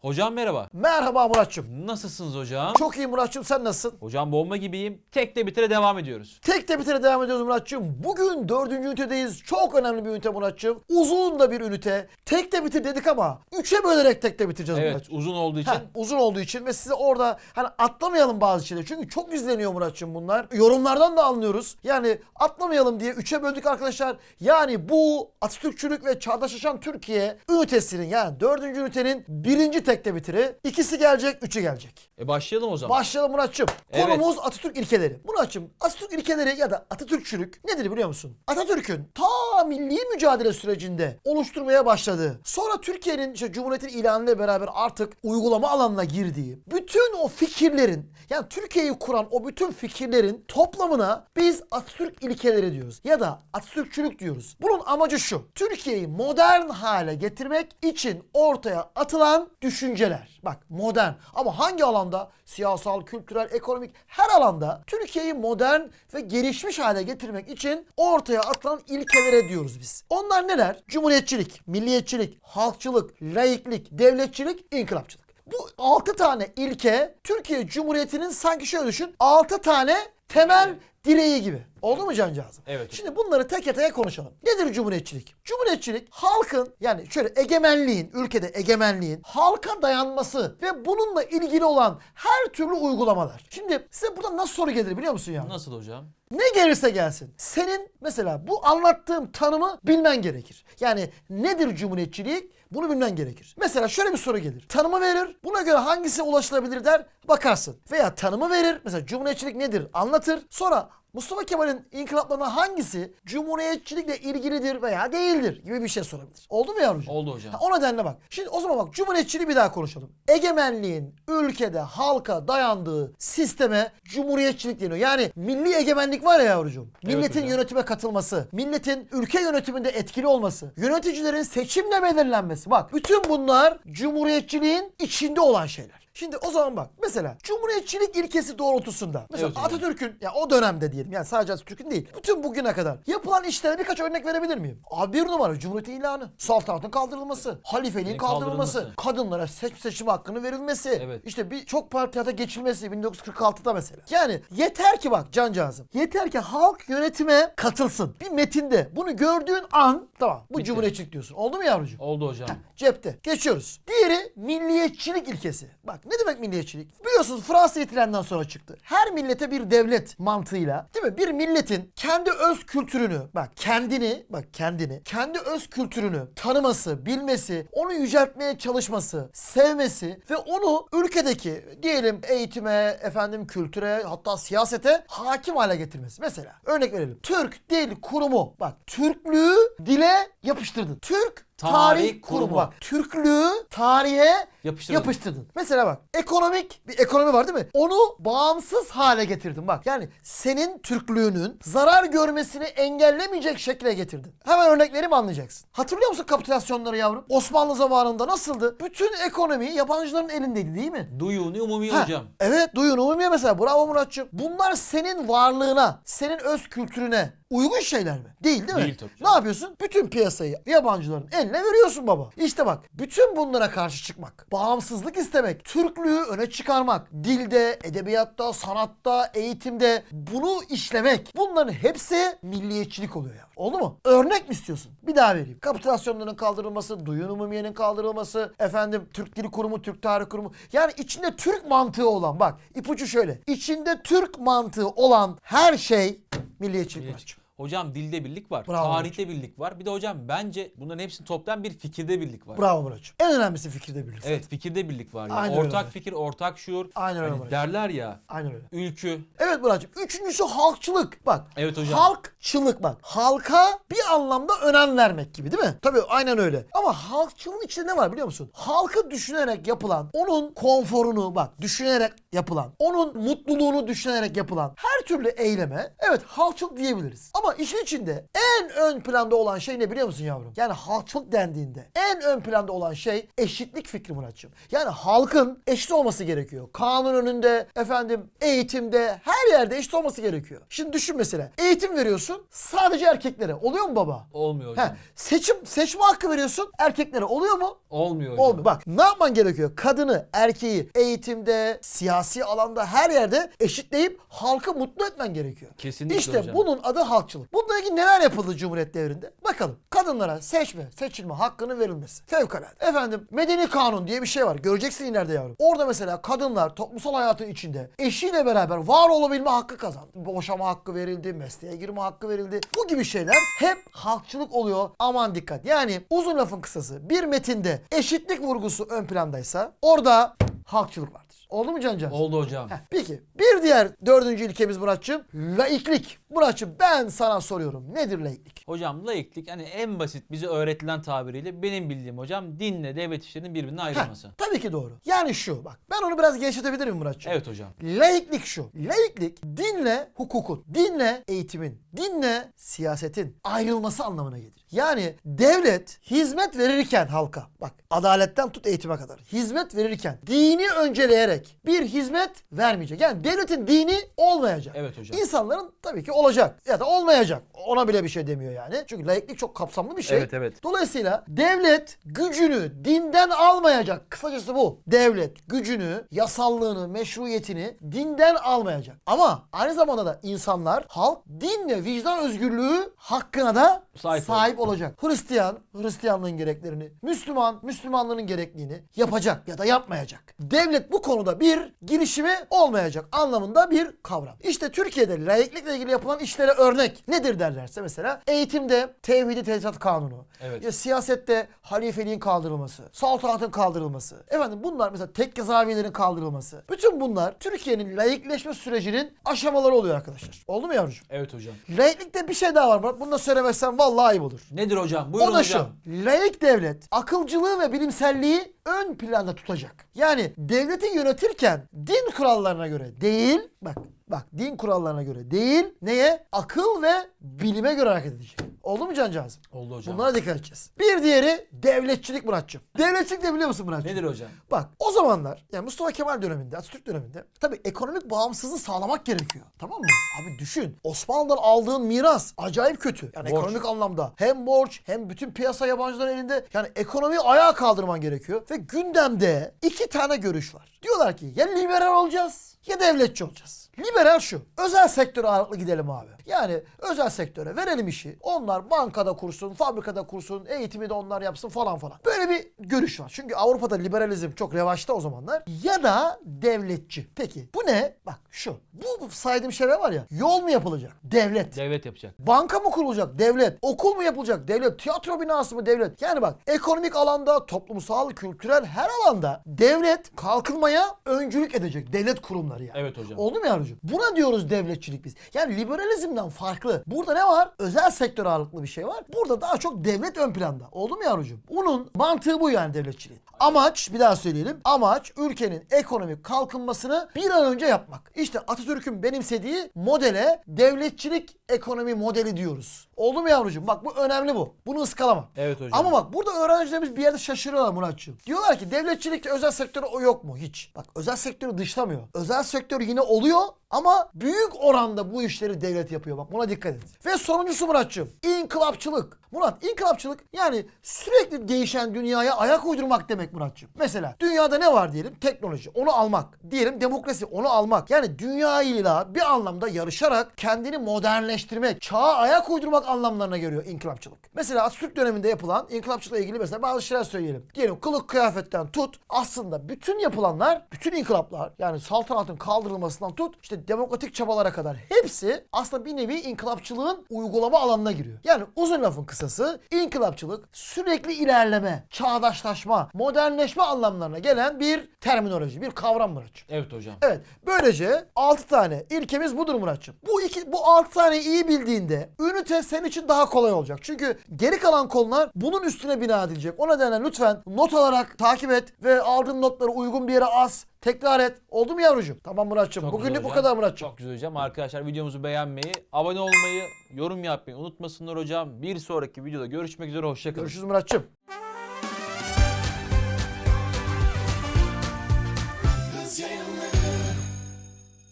Hocam merhaba. Merhaba Muratçım. Nasılsınız hocam? Çok iyi Muratçım sen nasılsın? Hocam bomba gibiyim. Tek de bitire devam ediyoruz. Tek de bitire devam ediyoruz Muratçım. Bugün dördüncü ünitedeyiz. Çok önemli bir ünite Muratçım. Uzun da bir ünite. Tek de bitir dedik ama üçe bölerek tek de bitireceğiz Evet Muratçım. uzun olduğu için. Ha, uzun olduğu için ve size orada hani atlamayalım bazı şeyleri. Çünkü çok izleniyor Muratçım bunlar. Yorumlardan da anlıyoruz. Yani atlamayalım diye üçe böldük arkadaşlar. Yani bu Atatürkçülük ve Çağdaşlaşan Türkiye ünitesinin yani dördüncü ünitenin birinci tekte bitiri. İkisi gelecek, üçü gelecek. E başlayalım o zaman. Başlayalım Muratçım. Evet. Konumuz Atatürk ilkeleri. Muratçım Atatürk ilkeleri ya da Atatürkçülük nedir biliyor musun? Atatürk'ün ta milli mücadele sürecinde oluşturmaya başladığı, sonra Türkiye'nin işte Cumhuriyet'in ilanıyla beraber artık uygulama alanına girdiği, bütün o fikirlerin yani Türkiye'yi kuran o bütün fikirlerin toplamına biz Atatürk ilkeleri diyoruz. Ya da Atatürkçülük diyoruz. Bunun amacı şu. Türkiye'yi modern hale getirmek için ortaya atılan düşünceler. Bak modern ama hangi alanda? Siyasal, kültürel, ekonomik her alanda Türkiye'yi modern ve gelişmiş hale getirmek için ortaya atılan ilkelere diyoruz biz. Onlar neler? Cumhuriyetçilik, milliyetçilik, halkçılık, laiklik, devletçilik, inkılapçılık. Bu 6 tane ilke Türkiye Cumhuriyeti'nin sanki şöyle düşün 6 tane temel direği gibi. Oldu mu cancağızım? Evet. Şimdi bunları teke teke konuşalım. Nedir cumhuriyetçilik? Cumhuriyetçilik halkın yani şöyle egemenliğin, ülkede egemenliğin halka dayanması ve bununla ilgili olan her türlü uygulamalar. Şimdi size burada nasıl soru gelir biliyor musun ya? Nasıl hocam? Ne gelirse gelsin. Senin mesela bu anlattığım tanımı bilmen gerekir. Yani nedir cumhuriyetçilik? Bunu bilmen gerekir. Mesela şöyle bir soru gelir. Tanımı verir. Buna göre hangisi ulaşılabilir der. Bakarsın. Veya tanımı verir. Mesela cumhuriyetçilik nedir? Anlatır. Sonra Mustafa Kemal'in inkılaplarından hangisi cumhuriyetçilikle ilgilidir veya değildir gibi bir şey sorabilir. Oldu mu yavrucuğum? Oldu hocam. Ha, o nedenle bak. Şimdi o zaman bak cumhuriyetçiliği bir daha konuşalım. Egemenliğin ülkede halka dayandığı sisteme cumhuriyetçilik deniyor. Yani milli egemenlik var ya yavrucuğum. Milletin hocam. yönetime katılması, milletin ülke yönetiminde etkili olması, yöneticilerin seçimle belirlenmesi. Bak bütün bunlar cumhuriyetçiliğin içinde olan şeyler. Şimdi o zaman bak mesela Cumhuriyetçilik ilkesi doğrultusunda mesela Evet. Atatürk'ün ya o dönemde diyelim yani sadece Atatürk'ün değil bütün bugüne kadar yapılan işlere birkaç örnek verebilir miyim? Abi bir numara Cumhuriyet ilanı, saltanatın kaldırılması, halifeliğin kaldırılması, kaldırılması? kadınlara seç seçim hakkını verilmesi, Evet. işte bir çok parti hayata geçilmesi 1946'da mesela. Yani yeter ki bak cancağızım yeter ki halk yönetime katılsın. Bir metinde bunu gördüğün an tamam bu Bitti. cumhuriyetçilik diyorsun. Oldu mu yavrucuğum? Oldu hocam. Cepte. Geçiyoruz. Diğeri milliyetçilik ilkesi. Bak ne demek milliyetçilik? Biliyorsunuz Fransa ihtilalinden sonra çıktı. Her millete bir devlet mantığıyla değil mi? Bir milletin kendi öz kültürünü bak kendini bak kendini kendi öz kültürünü tanıması, bilmesi, onu yüceltmeye çalışması, sevmesi ve onu ülkedeki diyelim eğitime, efendim kültüre hatta siyasete hakim hale getirmesi. Mesela örnek verelim. Türk Dil Kurumu bak Türklüğü dile yapıştırdın. Türk Tarih Kurumu. Bak Türklüğü tarihe Yapıştırdın. yapıştırdın. Mesela bak ekonomik bir ekonomi var değil mi? Onu bağımsız hale getirdin bak. Yani senin Türklüğünün zarar görmesini engellemeyecek şekle getirdin. Hemen örnek vereyim anlayacaksın. Hatırlıyor musun kapitülasyonları yavrum? Osmanlı zamanında nasıldı? Bütün ekonomi yabancıların elindeydi değil mi? Duyuni umumi Ha, hocam. Evet duyun umumiye mesela bravo Muratçım. Bunlar senin varlığına, senin öz kültürüne uygun şeyler mi? Değil değil mi? Değil tabii Ne yapıyorsun? Bütün piyasayı yabancıların eline veriyorsun baba. İşte bak bütün bunlara karşı çıkmak, bağımsızlık istemek, Türklüğü öne çıkarmak, dilde, edebiyatta, sanatta, eğitimde bunu işlemek bunların hepsi milliyetçilik oluyor ya. Oldu mu? Örnek mi istiyorsun? Bir daha vereyim. Kapitülasyonların kaldırılması, duyun umumiyenin kaldırılması, efendim Türk Dili Kurumu, Türk Tarih Kurumu. Yani içinde Türk mantığı olan bak ipucu şöyle. İçinde Türk mantığı olan her şey milliyetçilik. Muratçım. Hocam dilde birlik var. Bravo tarihte birlik var. Bir de hocam bence bunların hepsini toplayan bir fikirde birlik var. Bravo Muratçım. En önemlisi fikirde birlik. Evet fikirde birlik var. Yani. Aynen öyle ortak hocam. fikir, ortak şuur. Aynen öyle Hani hocam. derler ya Aynen öyle. ülkü. Evet Muratçım. Üçüncüsü halkçılık. Bak. Evet hocam. Halkçılık bak. Halka bir anlamda önem vermek gibi değil mi? Tabii aynen öyle. Ama halkçılığın içinde ne var biliyor musun? Halkı düşünerek yapılan, onun konforunu bak düşünerek yapılan, onun mutluluğunu düşünerek yapılan her türlü eyleme evet halkçılık diyebiliriz. Ama işin içinde en ön planda olan şey ne biliyor musun yavrum? Yani halkçılık dendiğinde en ön planda olan şey eşitlik fikri Muratçım. Yani halkın eşit olması gerekiyor. Kanun önünde, efendim eğitimde, her yerde eşit olması gerekiyor. Şimdi düşün mesela. Eğitim veriyorsun sadece erkeklere. Oluyor mu baba? Olmuyor hocam. He, seçim seçme hakkı veriyorsun erkeklere. Oluyor mu? Olmuyor hocam. Olmuyor. Bak ne yapman gerekiyor? Kadını, erkeği eğitimde, siyasi alanda her yerde eşitleyip halkı mutlu etmen gerekiyor. Kesinlikle İşte hocam. bunun adı halkçılık. Bununla ilgili neler yapıldı Cumhuriyet devrinde? Bakalım. Kadınlara seçme, seçilme hakkının verilmesi. Fevkalade. Efendim medeni kanun diye bir şey var. Göreceksin ileride yavrum. Orada mesela kadınlar toplumsal hayatın içinde eşiyle beraber var olabilme hakkı kazandı. Boşama hakkı verildi, mesleğe girme hakkı verildi. Bu gibi şeyler hep halkçılık oluyor. Aman dikkat. Yani uzun lafın kısası bir metinde eşitlik vurgusu ön plandaysa orada halkçılık vardır. Oldu mu Cancan? Oldu hocam. Heh, Peki bir diğer dördüncü ilkemiz Muratçım laiklik. Muratçım ben sana soruyorum nedir laiklik? Hocam laiklik hani en basit bize öğretilen tabiriyle benim bildiğim hocam dinle devlet işlerinin birbirinden Heh, ayrılması. tabii ki doğru. Yani şu bak ben onu biraz genişletebilir miyim Muratçım? Evet hocam. Laiklik şu. Laiklik dinle hukukun, dinle eğitimin, dinle siyasetin ayrılması anlamına gelir. Yani devlet hizmet verirken halka bak adaletten tut eğitime kadar hizmet verirken dini önceleyerek bir hizmet vermeyecek. Yani devletin dini olmayacak. Evet hocam. İnsanların tabii ki olacak ya da olmayacak. Ona bile bir şey demiyor yani. Çünkü laiklik çok kapsamlı bir şey. Evet, evet. Dolayısıyla devlet gücünü dinden almayacak. Kısacası bu. Devlet gücünü, yasallığını, meşruiyetini dinden almayacak. Ama aynı zamanda da insanlar, halk din ve vicdan özgürlüğü hakkına da Sahip sahip, olacak. Hristiyan, Hristiyanlığın gereklerini, Müslüman, Müslümanlığın gerekliğini yapacak ya da yapmayacak. Devlet bu konuda bir girişimi olmayacak anlamında bir kavram. İşte Türkiye'de laiklikle ilgili yapılan işlere örnek nedir derlerse mesela eğitimde tevhidi tesisat kanunu, Evet. ya siyasette halifeliğin kaldırılması, saltanatın kaldırılması. Efendim bunlar mesela tekke zaviyelerin kaldırılması. Bütün bunlar Türkiye'nin laikleşme sürecinin aşamaları oluyor arkadaşlar. Oldu mu yavrucuğum? Evet hocam. Laiklikte bir şey daha var Murat. Bunu da söylemezsem vallahi ayıp olur. Nedir hocam? Buyurun O da hocam. şu. Laik devlet akılcılığı ve bilimselliği ön planda tutacak. Yani devleti yönetirken din kurallarına göre değil, bak bak din kurallarına göre değil, neye? Akıl ve bilime göre hareket edecek. Oldu mu cancağızım? Oldu hocam. Bunlara dikkat edeceğiz. Bir diğeri devletçilik Muratçım. Devletçilik de biliyor musun Muratçım? Nedir hocam? Bak o zamanlar yani Mustafa Kemal döneminde, Atatürk döneminde tabii ekonomik bağımsızlığı sağlamak gerekiyor. Tamam mı? Abi düşün. Osmanlı'dan aldığın miras acayip kötü. Yani Borç. ekonomik anlamda. Hem borç hem bütün piyasa yabancıların elinde. Yani ekonomiyi ayağa kaldırman gerekiyor. Ve gündemde iki tane görüş var. Diyorlar ki ya liberal olacağız ya devletçi olacağız. Liberal şu. Özel sektöre ağırlıklı gidelim abi. Yani özel sektöre verelim işi. Onlar bankada kursun, fabrikada kursun, eğitimi de onlar yapsın falan falan. Böyle bir görüş var. Çünkü Avrupa'da liberalizm çok revaçta o zamanlar. Ya da devletçi. Peki bu ne? Bak şu. Bu saydığım şeyler var ya. Yol mu yapılacak? Devlet. Devlet yapacak. Banka mı kurulacak? Devlet. Okul mu yapılacak? Devlet. Tiyatro binası mı? Devlet. Yani bak ekonomik alanda, toplumsal, kültürel her alanda devlet kalkınmaya öncülük edecek. Devlet kurumları yani. Evet hocam. Oldu mu yavrucuğum? Buna diyoruz devletçilik biz. Yani liberalizmden farklı. Burada ne var? Özel sektör ağırlıklı bir şey var. Burada daha çok devlet ön planda. Oldu mu yavrucuğum? Bunun mantığı bu yani devletçiliğin. Amaç bir daha söyleyelim. Amaç ülkenin ekonomik kalkınmasını bir an önce yapmak. İşte Atatürk'ün benimsediği modele devletçilik ekonomi modeli diyoruz. Oldu mu yavrucuğum? Bak bu önemli bu. Bunu ıskalama. Evet hocam. Ama bak burada öğrencilerimiz bir yerde şaşırıyorlar Muratçığım. Diyorlar ki devletçilikte özel sektör o yok mu? Hiç. Bak özel sektörü dışlamıyor. Özel sektör yine oluyor ama büyük oranda bu işleri devlet yapıyor. Bak buna dikkat et. Ve sonuncusu Muratçığım. İnkılapçılık. Murat inkılapçılık yani sürekli değişen dünyaya ayak uydurmak demek Muratçığım. Mesela dünyada ne var diyelim? Teknoloji. Onu almak. Diyelim demokrasi. Onu almak. Yani dünyayla bir anlamda yarışarak kendini modernleştirmek, çağa ayak uydurmak anlamlarına geliyor inkılapçılık. Mesela Atatürk döneminde yapılan inkılapçılıkla ilgili mesela bazı şeyler söyleyelim. Diyelim kılık kıyafetten tut aslında bütün yapılanlar, bütün inkılaplar yani saltanatın kaldırılmasından tut işte demokratik çabalara kadar hepsi aslında bir nevi inkılapçılığın uygulama alanına giriyor. Yani uzun lafın kısası inkılapçılık sürekli ilerleme, çağdaşlaşma, modernleşme anlamlarına gelen bir terminoloji, bir kavram Muratçım. Evet hocam. Evet. Böylece 6 tane ilkemiz budur Muratçım. Bu iki bu 6 tane iyi bildiğinde ünite senin için daha kolay olacak. Çünkü geri kalan konular bunun üstüne bina edilecek. O nedenle lütfen not alarak takip et ve aldığın notları uygun bir yere as. Tekrar et. Oldu mu yavrucuğum? Tamam Muratçım. Çok Bugünlük bu hocam. kadar Muratçım. Çok güzel hocam. Arkadaşlar videomuzu beğenmeyi, abone olmayı, yorum yapmayı unutmasınlar hocam. Bir sonraki videoda görüşmek üzere. Hoşçakalın. Görüşürüz Muratçım.